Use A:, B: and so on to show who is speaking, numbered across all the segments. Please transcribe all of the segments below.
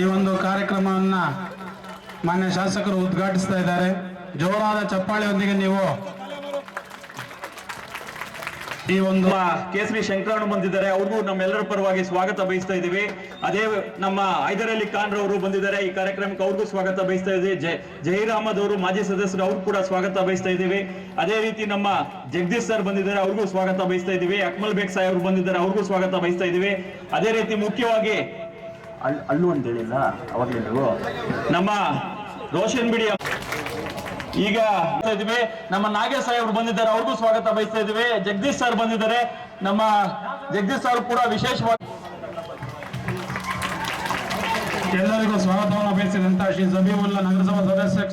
A: ಈ ಒಂದು ಕಾರ್ಯಕ್ರಮವನ್ನ ಮಾನ್ಯ ಶಾಸಕರು ಉದ್ಘಾಟಿಸ್ತಾ ಇದ್ದಾರೆ. ಜೋರಾದ ಚಪ್ಪಾಳೆಯೊಂದಿಗೆ ನೀವು ಈ ಒಂದು
B: ಕೇಸರಿ ಶಂಕರಣ್ಣ ಬಂದಿದ್ದಾರೆ ಅವ್ರಿಗೂ ನಮ್ಮೆಲ್ಲರ ಪರವಾಗಿ ಸ್ವಾಗತ ಬಯಸ್ತಾ ಇದೀವಿ ಅದೇ ನಮ್ಮ ಹೈದರ್ ಖಾನ್ ರವರು ಬಂದಿದ್ದಾರೆ ಈ ಕಾರ್ಯಕ್ರಮಕ್ಕೆ ಅವ್ರಿಗೂ ಸ್ವಾಗತ ಬಯಸ್ತಾ ಇದೀವಿ ಜೈ ಜಹೀರ್ ಅಹಮದ್ ಅವರು ಮಾಜಿ ಸದಸ್ಯರು ಅವ್ರು ಕೂಡ ಸ್ವಾಗತ ಬಯಸ್ತಾ ಇದೀವಿ ಅದೇ ರೀತಿ ನಮ್ಮ ಜಗದೀಶ್ ಸರ್ ಬಂದಿದ್ದಾರೆ ಅವ್ರಿಗೂ ಸ್ವಾಗತ ಬಯಸ್ತಾ ಇದೀವಿ ಅಕ್ಮಲ್ ಬೇಗ್ ಸಾಯ್ ಅವರು ಬಂದಿದ್ದಾರೆ ಅವ್ರಿಗೂ ಸ್ವಾಗತ ಬಯಸ್ತಾ ಇದೀವಿ ಅದೇ ರೀತಿ ಮುಖ್ಯವಾಗಿ ಅಳ್ಳು ಅಂತ ಹೇಳಿಲ್ಲ ಅವಾಗಲೇ ನೀವು ನಮ್ಮ ರೋಷನ್ ಬಿಡಿ ಈಗ ಬರ್ತಾ ಇದೀವಿ ನಮ್ಮ ನಾಗೇಶ್ ಸಾಹೇಬ್ರು ಅವರು ಬಂದಿದ್ದಾರೆ ಅವ್ರಿಗೂ ಸ್ವಾಗತ ಬಯಸ್ತಾ ಇದೀವಿ ಜಗದೀಶ್ ಸರ್ ಬಂದಿದ್ದಾರೆ. ನಮ್ಮ ಜಗದೀಶ್ ಸರ್ ಕೂಡ ವಿಶೇಷವಾಗಿ
A: ಎಲ್ಲರಿಗೂ ಸ್ವಾಗತವನ್ನು ಬಯಸಿದಂತ ಶ್ರೀ ಜಬೀವುಲ್ಲಾ ನಗರಸಭಾ ಸದಸ್ಯ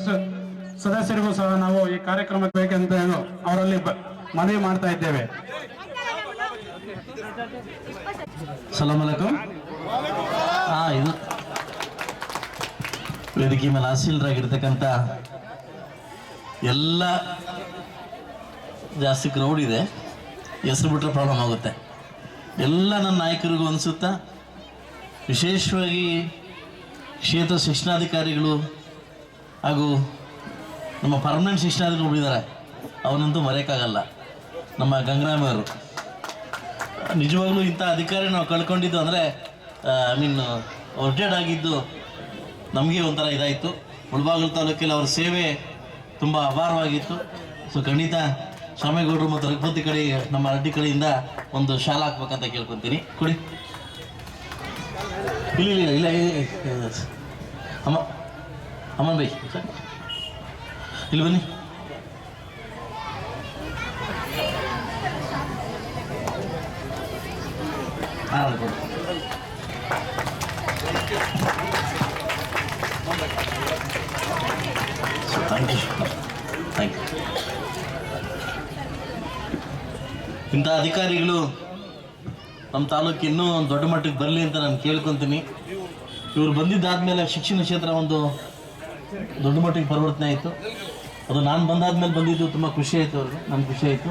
A: ಸದಸ್ಯರಿಗೂ ಸಹ ನಾವು ಈ ಕಾರ್ಯಕ್ರಮಕ್ಕೆ ಬೇಕಂತ ಹೇಳು ಅವರಲ್ಲಿ ಬ- ಮನವಿ ಮಾಡ್ತಾ ಇದ್ದೇವೆ.
C: ಸಲಾಮ್ ಅಲೈಕುಂ ಇದು ವೇದಿಕೆ ಮೇಲೆ ಆಸೀಲರಾಗಿರ್ತಕ್ಕಂಥ ಎಲ್ಲ ಜಾಸ್ತಿ ಕ್ರೌಡ್ ಇದೆ. ಹೆಸರು ಬಿಟ್ಟರೆ ಪ್ರಾಬ್ಲಮ್ ಆಗುತ್ತೆ. ಎಲ್ಲ ನನ್ನ ನಾಯಕರಿಗೂ ಅನಿಸುತ್ತಾ. ವಿಶೇಷವಾಗಿ ಕ್ಷೇತ್ರ ಶಿಕ್ಷಣಾಧಿಕಾರಿಗಳು ಹಾಗೂ ನಮ್ಮ ಪರ್ಮನೆಂಟ್ ಶಿಕ್ಷಣಾಧಿಕಾರಿ ಇದ್ದಾರೆ ಅವನಂತೂ ಮರೆಯೋಕ್ಕಾಗಲ್ಲ. ನಮ್ಮ ಗಂಗರಾಮವರು ನಿಜವಾಗ್ಲೂ ಇಂಥ ಅಧಿಕಾರಿ ನಾವು ಕಳ್ಕೊಂಡಿದ್ದು ಅಂದರೆ ಐ ಮೀನ್ ರಿಟೈರ್ಡ್ ಆಗಿದ್ದು ನಮಗೆ ಒಂಥರ ಇದಾಯಿತು. ಮುಳಬಾಗಿಲು ತಾಲೂಕಲ್ಲಿ ಅವ್ರ ಸೇವೆ ತುಂಬ ಅಪಾರವಾಗಿತ್ತು ಸೊ ಖಂಡಿತ ಸ್ವಾಮಿಗೌಡರು ಮತ್ತು ರಘುಪತಿ ಕಡೆ, ನಮ್ಮ ಅಡ್ಡಿ ಕಡೆಯಿಂದ ಒಂದು ಶಾಲ ಹಾಕ್ಬೇಕಂತ ಕೇಳ್ಕೊತೀನಿ. ಕೊಡಿ. ಇಲ್ಲ ಇಲ್ಲ ಇಲ್ಲ. ಅಮ್ಮ ಅಮ್ಮನ್ ಬೈ. ಇಲ್ಲಿ ಬನ್ನಿ. ಹಾಂ ಇಂಥ ಅಧಿಕಾರಿಗಳು ನಮ್ಮ ತಾಲೂಕು ಇನ್ನೂ ಒಂದು ದೊಡ್ಡ ಮಟ್ಟಕ್ಕೆ ಬರಲಿ ಅಂತ ನಾನು ಕೇಳ್ಕೊತೀನಿ. ಇವರು ಬಂದಿದ್ದಾದ್ಮೇಲೆ ಶಿಕ್ಷಣ ಕ್ಷೇತ್ರ ಒಂದು ದೊಡ್ಡ ಮಟ್ಟಿಗೆ ಪರಿವರ್ತನೆ ಆಯಿತು. ಅದು ನಾನು ಬಂದಾದ್ಮೇಲೆ ಬಂದಿದ್ದು ತುಂಬ ಖುಷಿ ಆಯಿತು ಅವ್ರಿಗೆ ನಮ್ಗೆ ಖುಷಿ ಆಯಿತು.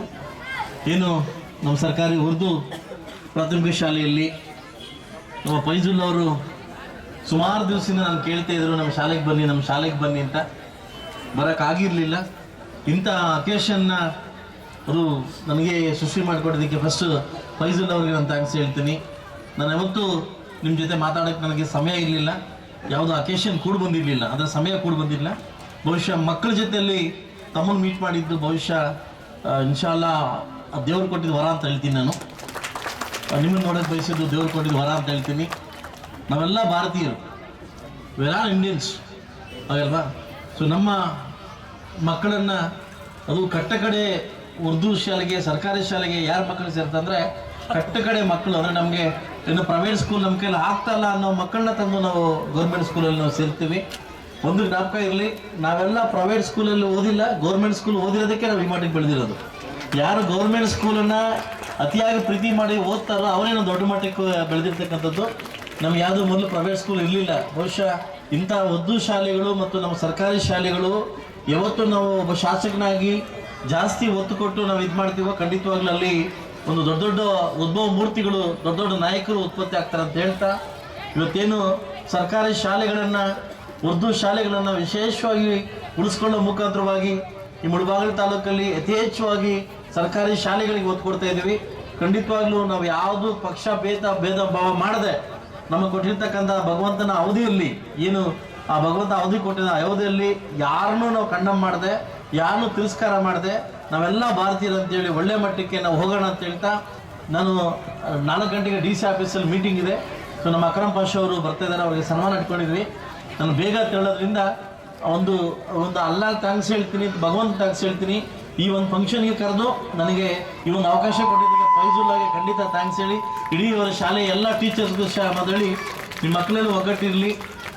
C: ಏನು ನಮ್ಮ ಸರ್ಕಾರಿ ಉರ್ದು ಪ್ರಾಥಮಿಕ ಶಾಲೆಯಲ್ಲಿ ನಮ್ಮ ಫೈಜುಲ್ ಅವರು ಸುಮಾರು ದಿವಸದಿಂದ ನಾನು ಕೇಳ್ತಾ ಇದ್ರು, ನಮ್ಮ ಶಾಲೆಗೆ ಬನ್ನಿ, ನಮ್ಮ ಶಾಲೆಗೆ ಬನ್ನಿ ಅಂತ. ಬರೋಕ್ಕಾಗಿರಲಿಲ್ಲ. ಇಂಥ ಅಕೇಶನ್ನ ಅವರು ನನಗೆ ಸೃಷ್ಟಿ ಮಾಡಿಕೊಡೋದಕ್ಕೆ ಫಸ್ಟ್ ಫೈಜುಲ್ ಅವರಿಗೆ ನಾನು ಥ್ಯಾಂಕ್ಸ್ ಹೇಳ್ತೀನಿ. ನಾನು ಯಾವತ್ತೂ ನಿಮ್ಮ ಜೊತೆ ಮಾತಾಡೋಕ್ಕೆ ನನಗೆ ಸಮಯ ಇರಲಿಲ್ಲ. ಯಾವುದೋ ಅಕೇಶನ್ ಕೂಡ ಬಂದಿರಲಿಲ್ಲ. ಅದರ ಸಮಯ ಕೂಡ ಬಂದಿರಲಿಲ್ಲ. ಬಹುಶಃ ಮಕ್ಕಳ ಜೊತೆಯಲ್ಲಿ ತಮ್ಮನ್ನು ಮೀಟ್ ಮಾಡಿದ್ದು ಬಹುಶಃ ಇನ್ಶಾಲ್ಲ ದೇವ್ರು ಕೊಟ್ಟಿದ್ದು ವರ ಅಂತ ಹೇಳ್ತೀನಿ ನಾನು. ನಿಮ್ಮನ್ನು ನೋಡೋಕ್ಕೆ ಬಯಸಿದ್ದು ದೇವ್ರು ಕೊಟ್ಟಿದ್ದು ವರ ಅಂತ ಹೇಳ್ತೀನಿ. ನಾವೆಲ್ಲ ಭಾರತೀಯರು. ವೆರ್ ಆರ್ ಇಂಡಿಯನ್ಸ್ ಹಾಗಲ್ವಾ? ಸೊ ನಮ್ಮ ಮಕ್ಕಳನ್ನು ಅದು ಕಟ್ಟ ಕಡೆ ಉರ್ದು ಶಾಲೆಗೆ, ಸರ್ಕಾರಿ ಶಾಲೆಗೆ ಯಾರು ಮಕ್ಕಳು ಸೇರ್ತಂದ್ರೆ ಕಟ್ಟು ಕಡೆ ಮಕ್ಕಳು ಅಂದರೆ ನಮಗೆ ಇನ್ನು ಪ್ರೈವೇಟ್ ಸ್ಕೂಲ್ ನಮ್ಮ ಕೈಯಲ್ಲಿ ಆಗ್ತಾ ಇಲ್ಲ ಅನ್ನೋ ಮಕ್ಕಳನ್ನ ತಂದು ನಾವು ಗೌರ್ಮೆಂಟ್ ಸ್ಕೂಲಲ್ಲಿ ನಾವು ಸೇರ್ತೀವಿ. ಒಂದು ಜ್ಞಾಪಕ ಇರಲಿ, ನಾವೆಲ್ಲ ಪ್ರೈವೇಟ್ ಸ್ಕೂಲಲ್ಲಿ ಓದಿಲ್ಲ ಗೌರ್ಮೆಂಟ್ ಸ್ಕೂಲ್ ಓದಿರೋದಕ್ಕೆ ನಾವು ಈ ಮಟ್ಟಿಗೆ ಬೆಳೆದಿರೋದು. ಯಾರು ಗೌರ್ಮೆಂಟ್ ಸ್ಕೂಲನ್ನು ಅತಿಯಾಗಿ ಪ್ರೀತಿ ಮಾಡಿ ಓದ್ತಾರೋ ನಾವು ದೊಡ್ಡ ಮಟ್ಟಕ್ಕೆ ಬೆಳೆದಿರ್ತಕ್ಕಂಥದ್ದು. ನಮ್ಗೆ ಯಾವುದೂ ಮೊದಲು ಪ್ರೈವೇಟ್ ಸ್ಕೂಲ್ ಇರಲಿಲ್ಲ. ಬಹುಶಃ ಇಂಥ ಉರ್ದು ಶಾಲೆಗಳು ಮತ್ತು ನಮ್ಮ ಸರ್ಕಾರಿ ಶಾಲೆಗಳು, ಯಾವತ್ತು ನಾವು ಒಬ್ಬ ಶಾಸಕನಾಗಿ ಜಾಸ್ತಿ ಒತ್ತು ಕೊಟ್ಟು ನಾವು ಇದು ಮಾಡ್ತೀವೋ, ಖಂಡಿತವಾಗ್ಲೂ ಅಲ್ಲಿ ಒಂದು ದೊಡ್ಡ ದೊಡ್ಡ ಉದ್ಭವ ಮೂರ್ತಿಗಳು, ದೊಡ್ಡ ದೊಡ್ಡ ನಾಯಕರು ಉತ್ಪತ್ತಿ ಆಗ್ತಾರೆ ಅಂತ ಹೇಳ್ತಾ, ಇವತ್ತೇನು ಸರ್ಕಾರಿ ಶಾಲೆಗಳನ್ನು, ಉರ್ದು ಶಾಲೆಗಳನ್ನು ವಿಶೇಷವಾಗಿ ಉಳಿಸ್ಕೊಳ್ಳೋ ಮುಖಾಂತರವಾಗಿ ಈ ಮುಳಬಾಗಿಲು ತಾಲೂಕಲ್ಲಿ ಯಥೇಚ್ಛವಾಗಿ ಸರ್ಕಾರಿ ಶಾಲೆಗಳಿಗೆ ಒತ್ತು ಕೊಡ್ತಾ ಇದ್ದೀವಿ. ಖಂಡಿತವಾಗ್ಲೂ ನಾವು ಯಾವುದು ಪಕ್ಷ, ಭೇದ ಭೇದ ಭಾವ ಮಾಡದೆ ನಮಗೆ ಕೊಟ್ಟಿರ್ತಕ್ಕಂಥ ಭಗವಂತನ ಅವಧಿಯಲ್ಲಿ ಏನು ಆ ಭಗವಂತ ಅವಧಿ ಕೊಟ್ಟಿದ್ದ ಅಯೋಧ್ಯೆಯಲ್ಲಿ ಯಾರನ್ನೂ ನಾವು ಕಂಡಮ್ ಮಾಡದೆ, ಯಾರನ್ನೂ ತಿರಸ್ಕಾರ ಮಾಡದೆ, ನಾವೆಲ್ಲ ಭಾರತೀಯರು ಅಂತೇಳಿ ಒಳ್ಳೆ ಮಟ್ಟಕ್ಕೆ ನಾವು ಹೋಗೋಣ ಅಂತ ಹೇಳ್ತಾ ನಾನು ನಾಲ್ಕು ಗಂಟೆಗೆ ಡಿ ಸಿ ಆಫೀಸಲ್ಲಿ ಮೀಟಿಂಗ್ ಇದೆ. ಸೊ, ನಮ್ಮ ಅಕ್ರಮ್ ಪಾಷಾ ಅವರು ಬರ್ತಾ ಇದ್ದಾರೆ, ಅವರಿಗೆ ಸನ್ಮಾನ ಇಟ್ಕೊಂಡಿದ್ವಿ. ನಾನು ಬೇಗ ತೆರಳೋದ್ರಿಂದ ಒಂದು ಒಂದು ಅಲ್ಲ ಥ್ಯಾಂಕ್ಸ್ ಹೇಳ್ತೀನಿ ಭಗವಂತ ಥ್ಯಾಂಕ್ಸ್ ಹೇಳ್ತೀನಿ. ಈ ಒಂದು ಫಂಕ್ಷನ್ಗೆ ಕರೆದು ನನಗೆ ಈ ಒಂದು ಅವಕಾಶ ಕೊಟ್ಟಿದ್ದಕ್ಕೆ ಫೈಜುಲ್ಲಾಗೆ ಖಂಡಿತ ಥ್ಯಾಂಕ್ಸ್ ಹೇಳಿ. ಇಡೀ ಅವರ ಶಾಲೆಯ ಎಲ್ಲ ಟೀಚರ್ಸ್ಗೂ ಸಹ ಮೊದಲಿ ನಿಮ್ಮ ಮಕ್ಕಳಲ್ಲಿ ಒಗ್ಗಟ್ಟಿರಲಿ.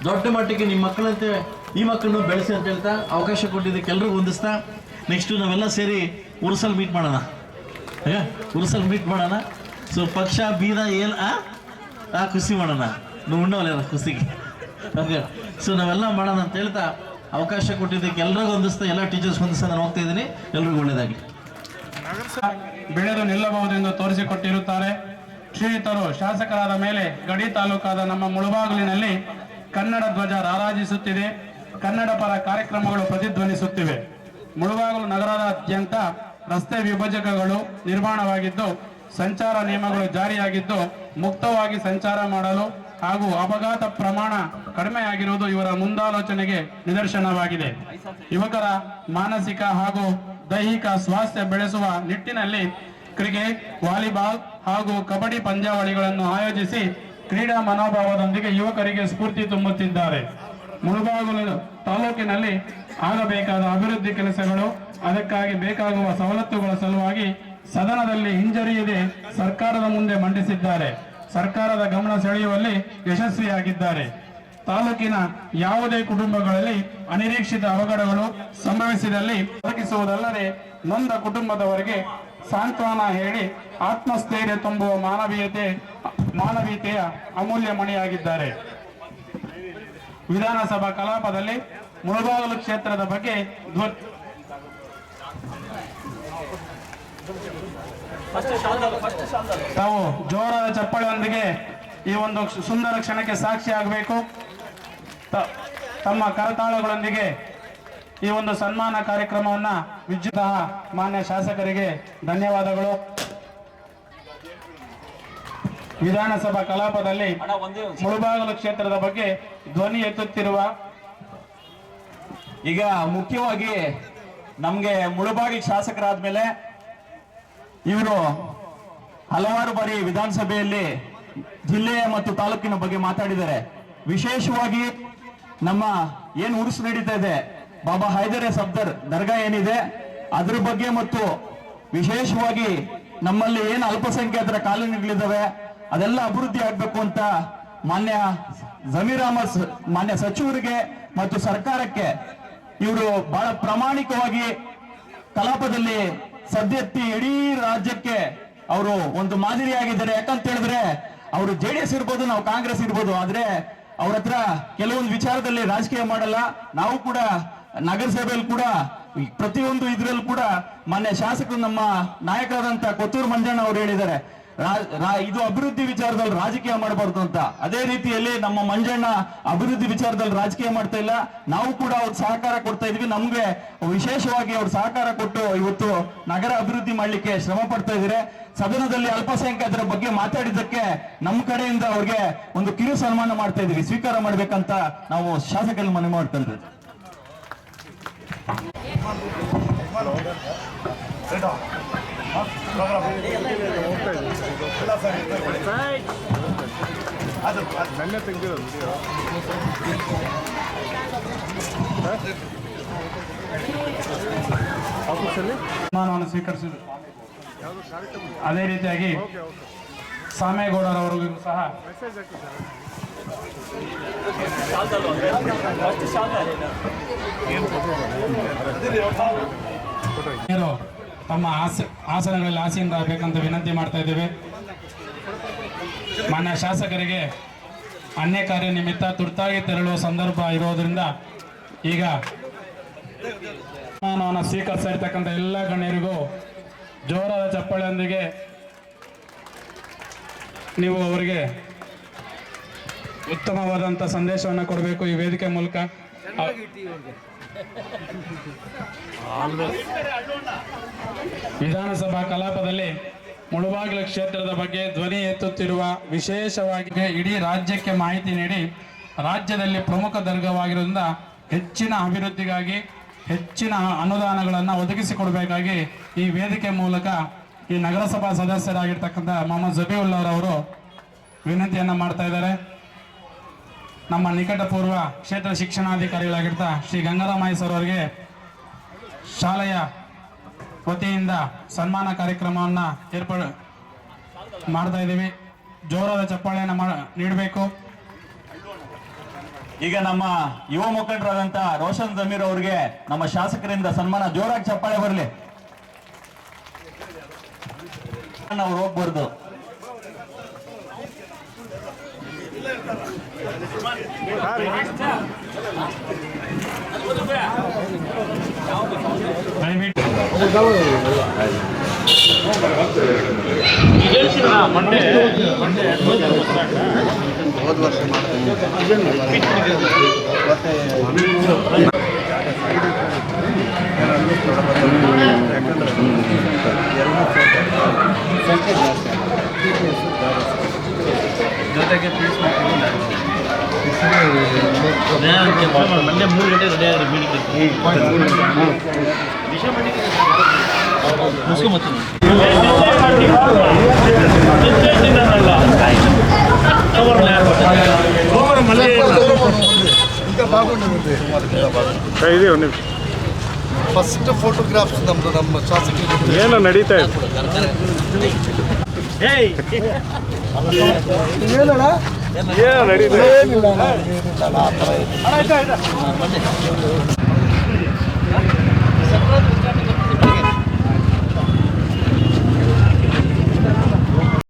C: ದೊಡ್ಡ ಮಟ್ಟಿಗೆ ನಿಮ್ಮ ಮಕ್ಕಳಂತೆ ಈ ಮಕ್ಕಳನ್ನು ಬೆಳೆಸಿ ಅಂತ ಹೇಳ್ತಾ ಅವಕಾಶ ಕೊಟ್ಟಿದ್ದಕ್ಕೆ ಎಲ್ಲರಿಗೂ ಹೊಂದಿಸ್ತಾ ನೆಕ್ಸ್ಟು ನಾವೆಲ್ಲ ಸೇರಿ ಉರ್ಸಲ್ಲಿ ಮೀಟ್ ಮಾಡೋಣ. ಉರ್ಸಲ್ಲಿ ಮೀಟ್ ಮಾಡೋಣ. ಸೊ ಪಕ್ಷ, ಬೀದ, ಏನು, ಆ? ಖುಷಿ ಮಾಡೋಣ. ನೀವು ಉಣ್ಣವಲ್ಲ ಖುಷಿಗೆ? ಓಕೆ ಸೊ ನಾವೆಲ್ಲ ಮಾಡೋಣ ಅಂತ ಹೇಳ್ತಾ ಅವಕಾಶ ಕೊಟ್ಟಿದ್ದಕ್ಕೆ ಎಲ್ರಿಗೂ ಹೊಂದಿಸ್ತಾ ಎಲ್ಲ ಟೀಚರ್ಸ್ ಹೊಂದಿಸ್ತಾ ನಾನು ಹೋಗ್ತಾ ಇದ್ದೀನಿ. ಎಲ್ರಿಗೂ ಒಳ್ಳೇದಾಗಿ
A: ಬೆಳೆದು ನಿಲ್ಲಬಹುದೆಂದು ತೋರಿಸಿಕೊಟ್ಟಿರುತ್ತಾರೆ. ಶ್ರೀಯುತರು ಶಾಸಕರಾದ ಮೇಲೆ ಗಡಿ ತಾಲೂಕಾದ ನಮ್ಮ ಮುಳುಬಾಗಿಲಿನಲ್ಲಿ ಕನ್ನಡ ಧ್ವಜ ರಾರಾಜಿಸುತ್ತಿದೆ. ಕನ್ನಡ ಪರ ಕಾರ್ಯಕ್ರಮಗಳು ಪ್ರತಿಧ್ವನಿಸುತ್ತಿವೆ. ಮುಳುಬಾಗಿಲು ನಗರದಾದ್ಯಂತ ರಸ್ತೆ ವಿಭಜಕಗಳು ನಿರ್ಮಾಣವಾಗಿದ್ದು, ಸಂಚಾರ ನಿಯಮಗಳು ಜಾರಿಯಾಗಿದ್ದು, ಮುಕ್ತವಾಗಿ ಸಂಚಾರ ಮಾಡಲು ಹಾಗೂ ಅಪಘಾತ ಪ್ರಮಾಣ ಕಡಿಮೆಯಾಗಿರುವುದು ಇವರ ಮುಂದಾಲೋಚನೆಗೆ ನಿದರ್ಶನವಾಗಿದೆ. ಯುವಕರ ಮಾನಸಿಕ ಹಾಗೂ ದೈಹಿಕ ಸ್ವಾಸ್ಥ್ಯ ಬೆಳೆಸುವ ನಿಟ್ಟಿನಲ್ಲಿ ಕ್ರಿಕೆಟ್, ವಾಲಿಬಾಲ್ ಹಾಗೂ ಕಬಡ್ಡಿ ಪಂದ್ಯಾವಳಿಗಳನ್ನು ಆಯೋಜಿಸಿ ಕ್ರೀಡಾ ಮನೋಭಾವದೊಂದಿಗೆ ಯುವಕರಿಗೆ ಸ್ಫೂರ್ತಿ ತುಂಬುತ್ತಿದ್ದಾರೆ. ಮುಳುಬಾಗಿಲು ತಾಲೂಕಿನಲ್ಲಿ ಆಗಬೇಕಾದ ಅಭಿವೃದ್ಧಿ ಕೆಲಸಗಳು, ಅದಕ್ಕಾಗಿ ಬೇಕಾಗುವ ಸವಲತ್ತುಗಳ ಸಲುವಾಗಿ ಸದನದಲ್ಲಿ ಹಿಂಜರಿಯದೆ ಸರ್ಕಾರದ ಮುಂದೆ ಮಂಡಿಸಿದ್ದಾರೆ. ಸರ್ಕಾರದ ಗಮನ ಸೆಳೆಯುವಲ್ಲಿ ಯಶಸ್ವಿಯಾಗಿದ್ದಾರೆ. ತಾಲೂಕಿನ ಯಾವುದೇ ಕುಟುಂಬಗಳಲ್ಲಿ ಅನಿರೀಕ್ಷಿತ ಅವಘಡಗಳು ಸಂಭವಿಸಿದಲ್ಲಿ ಒದಗಿಸುವುದಲ್ಲದೆ ನೊಂದ ಕುಟುಂಬದವರಿಗೆ ಸಾಂತ್ವನ ಹೇಳಿ ಆತ್ಮಸ್ಥೈರ್ಯ ತುಂಬುವ ಮಾನವೀಯತೆ ಮಾನವೀಯತೆಯ ಅಮೂಲ್ಯ ಮಣಿಯಾಗಿದ್ದಾರೆ. ವಿಧಾನಸಭಾ ಕಲಾಪದಲ್ಲಿ ಮುಳಬಾಗಲು ಕ್ಷೇತ್ರದ ಬಗ್ಗೆ ತಾವು ಜೋರಾದ ಚಪ್ಪಳೆಯೊಂದಿಗೆ ಈ ಒಂದು ಸುಂದರ ಕ್ಷಣಕ್ಕೆ ಸಾಕ್ಷಿಯಾಗಬೇಕು ತಮ್ಮ ಕರತಾಳಗಳೊಂದಿಗೆ ಈ ಒಂದು ಸನ್ಮಾನ ಕಾರ್ಯಕ್ರಮವನ್ನ ವಿದ್ಯುತ್ ಮಾನ್ಯ ಶಾಸಕರಿಗೆ ಧನ್ಯವಾದಗಳು. ವಿಧಾನಸಭಾ ಕಲಾಪದಲ್ಲಿ ಮುಳುಬಾಗಿಲು ಕ್ಷೇತ್ರದ ಬಗ್ಗೆ ಧ್ವನಿ ಎತ್ತುತ್ತಿರುವ
B: ಈಗ ಮುಖ್ಯವಾಗಿ ನಮ್ಗೆ ಮುಳುಬಾಗಿ ಶಾಸಕರಾದ್ಮೇಲೆ ಇವರು ಹಲವಾರು ಬಾರಿ ವಿಧಾನಸಭೆಯಲ್ಲಿ ಜಿಲ್ಲೆಯ ಮತ್ತು ತಾಲೂಕಿನ ಬಗ್ಗೆ ಮಾತಾಡಿದ್ದಾರೆ. ವಿಶೇಷವಾಗಿ ನಮ್ಮ ಏನು ಉರುಸು ನಡೀತಾ ಇದೆ ಬಾಬಾ ಹೈದರ್ ಸಬ್ದರ್ ದರ್ಗಾ ಏನಿದೆ ಅದ್ರ ಬಗ್ಗೆ ಮತ್ತು ವಿಶೇಷವಾಗಿ ನಮ್ಮಲ್ಲಿ ಏನು ಅಲ್ಪಸಂಖ್ಯಾತರ ಕಾಲೋನಿಗಳಿದ್ದಾವೆ ಅದೆಲ್ಲ ಅಭಿವೃದ್ಧಿ ಆಗ್ಬೇಕು ಅಂತ ಮಾನ್ಯ ಜಮೀರ್ ಅಹಮದ್ ಮಾನ್ಯ ಸಚಿವರಿಗೆ ಮತ್ತು ಸರ್ಕಾರಕ್ಕೆ ಇವರು ಬಹಳ ಪ್ರಾಮಾಣಿಕವಾಗಿ ಕಲಾಪದಲ್ಲಿ ಸದ್ಯತ್ತಿ ಇಡೀ ರಾಜ್ಯಕ್ಕೆ ಅವರು ಒಂದು ಮಾದರಿಯಾಗಿದ್ದಾರೆ. ಯಾಕಂತ ಹೇಳಿದ್ರೆ ಅವರು ಜೆ ಡಿ ಎಸ್ ಇರ್ಬೋದು, ನಾವು ಕಾಂಗ್ರೆಸ್ ಇರ್ಬೋದು, ಆದ್ರೆ ಅವ್ರ ಹತ್ರ ಕೆಲವೊಂದು ವಿಚಾರದಲ್ಲಿ ರಾಜಕೀಯ ಮಾಡಲ್ಲ. ನಾವು ಕೂಡ ನಗರಸಭೆಯಲ್ಲಿ ಕೂಡ ಪ್ರತಿಯೊಂದು ಇದ್ರಲ್ಲೂ ಕೂಡ ಮಾನ್ಯ ಶಾಸಕರು ನಮ್ಮ ನಾಯಕರಾದಂತ ಕೊತ್ತೂರು ಮಂಜಣ್ಣ ಅವರು ಹೇಳಿದ್ದಾರೆ. ಇದು ಅಭಿವೃದ್ಧಿ ವಿಚಾರದಲ್ಲಿ ರಾಜಕೀಯ ಮಾಡಬಾರ್ದು ಅಂತ. ಅದೇ ರೀತಿಯಲ್ಲಿ ನಮ್ಮ ಮಂಜಣ್ಣ ಅಭಿವೃದ್ಧಿ ವಿಚಾರದಲ್ಲಿ ರಾಜಕೀಯ ಮಾಡ್ತಾ ಇಲ್ಲ. ನಾವು ಕೂಡ ಅವ್ರ ಸಹಕಾರ ಕೊಡ್ತಾ ಇದ್ವಿ. ನಮ್ಗೆ ವಿಶೇಷವಾಗಿ ಅವ್ರ ಸಹಕಾರ ಕೊಟ್ಟು ಇವತ್ತು ನಗರ ಅಭಿವೃದ್ಧಿ ಮಾಡ್ಲಿಕ್ಕೆ ಶ್ರಮ ಪಡ್ತಾ ಇದ್ದಾರೆ. ಸದನದಲ್ಲಿ ಅಲ್ಪಸಂಖ್ಯಾತರ ಬಗ್ಗೆ ಮಾತಾಡಿದ್ದಕ್ಕೆ ನಮ್ಮ ಕಡೆಯಿಂದ ಅವ್ರಿಗೆ ಒಂದು ಕಿರು ಸನ್ಮಾನ ಮಾಡ್ತಾ ಇದ್ವಿ ಸ್ವೀಕಾರ ಮಾಡ್ಬೇಕಂತ ನಾವು ಶಾಸಕರಲ್ಲಿ ಮನವಿ ಮಾಡ್ಕೊಂಡ್ರಿ
A: ಸನ್ಮಾನವನ್ನು ಸ್ವೀಕರಿಸಿದರು. ಅದೇ ರೀತಿಯಾಗಿ ಸಾಮೇಗೌಡರವರಿಗೂ ಸಹ ತಮ್ಮ ಆಸ ಆಸನಗಳಲ್ಲಿ ಆಗಬೇಕಂತ ವಿನಂತಿ ಮಾಡ್ತಾ ಇದ್ದೇವೆ. ಮಾನ್ಯ ಶಾಸಕರಿಗೆ ಅನ್ಯ ಕಾರ್ಯ ನಿಮಿತ್ತ ತುರ್ತಾಗಿ ತೆರಳುವ ಸಂದರ್ಭ ಇರೋದ್ರಿಂದ ಈಗ ಸನ್ಮಾನವನ್ನು ಸ್ವೀಕರಿಸ್ತಾ ಇರ್ತಕ್ಕಂಥ ಎಲ್ಲ ಗಣ್ಯರಿಗೂ ಜೋರಾದ ಚಪ್ಪಾಳೆಯೊಂದಿಗೆ ನೀವು ಅವರಿಗೆ ಉತ್ತಮವಾದಂಥ ಸಂದೇಶವನ್ನು ಕೊಡಬೇಕು ಈ ವೇದಿಕೆ ಮೂಲಕ. ವಿಧಾನಸಭಾ ಕಲಾಪದಲ್ಲಿ ಮುಳುಬಾಗಿಲು ಕ್ಷೇತ್ರದ ಬಗ್ಗೆ ಧ್ವನಿ ಎತ್ತುತ್ತಿರುವ ವಿಶೇಷವಾಗಿ ಇಡೀ ರಾಜ್ಯಕ್ಕೆ ಮಾಹಿತಿ ನೀಡಿ ರಾಜ್ಯದಲ್ಲಿ ಪ್ರಮುಖ ದರ್ಗವಾಗಿರೋದ್ರಿಂದ ಹೆಚ್ಚಿನ ಅಭಿವೃದ್ಧಿಗಾಗಿ ಹೆಚ್ಚಿನ ಅನುದಾನಗಳನ್ನು ಒದಗಿಸಿಕೊಡಬೇಕಾಗಿ ಈ ವೇದಿಕೆ ಮೂಲಕ ಈ ನಗರಸಭಾ ಸದಸ್ಯರಾಗಿರ್ತಕ್ಕಂಥ ಮೊಹಮ್ಮದ್ ಜಬೀವುಲ್ಲರವರು ವಿನಂತಿಯನ್ನು ಮಾಡ್ತಾ ಇದ್ದಾರೆ. ನಮ್ಮ ನಿಕಟಪೂರ್ವ ಕ್ಷೇತ್ರ ಶಿಕ್ಷಣಾಧಿಕಾರಿಗಳಾಗಿರ್ತಾ ಶ್ರೀ ಗಂಗಾರಾಮಾಯಿ ಸರ್ ಅವರಿಗೆ ಶಾಲೆಯ ವತಿಯಿಂದ ಸನ್ಮಾನ ಕಾರ್ಯಕ್ರಮವನ್ನು ಏರ್ಪಡ ಮಾಡ್ತಾ ಇದ್ದೀವಿ. ಜೋರಾದ ಚಪ್ಪಾಳೆಯನ್ನು ನೀಡಬೇಕು.
B: ಈಗ ನಮ್ಮ ಯುವ ಮುಖಂಡರಾದಂತ ರೋಷನ್ ಜಮೀರ್ ಅವರಿಗೆ ನಮ್ಮ ಶಾಸಕರಿಂದ ಸನ್ಮಾನ ಜೋರಾಗಿ ಚಪ್ಪಾಳೆ ಬರಲಿ. ಅವ್ರು ಹೋಗ್ಬಾರ್ದು.
A: ದಯವಿಟ್ಟು
C: ಸಂಖ್ಯೆ ಜಾಸ್ತಿ ಜೊತೆಗೆ ಪ್ಲೀಸ್ ಮಾಡ್ಕೊಂಡು ಇದೆ
D: ಒಂದು ನಿಮಿಷ ಫಸ್ಟ್ ಫೋಟೋಗ್ರಾಫ್ಸ್ ನಮ್ದು ನಮ್ಮ ಶಾಸಕರಿಗೆ
E: ಏನೋ ನಡೀತಾ ಇದೆ.
D: ಏನಣ್ಣ ಏನಿಲ್ಲ ಏನಿಲ್ಲ ಆ ಥರ
C: ಇದೆ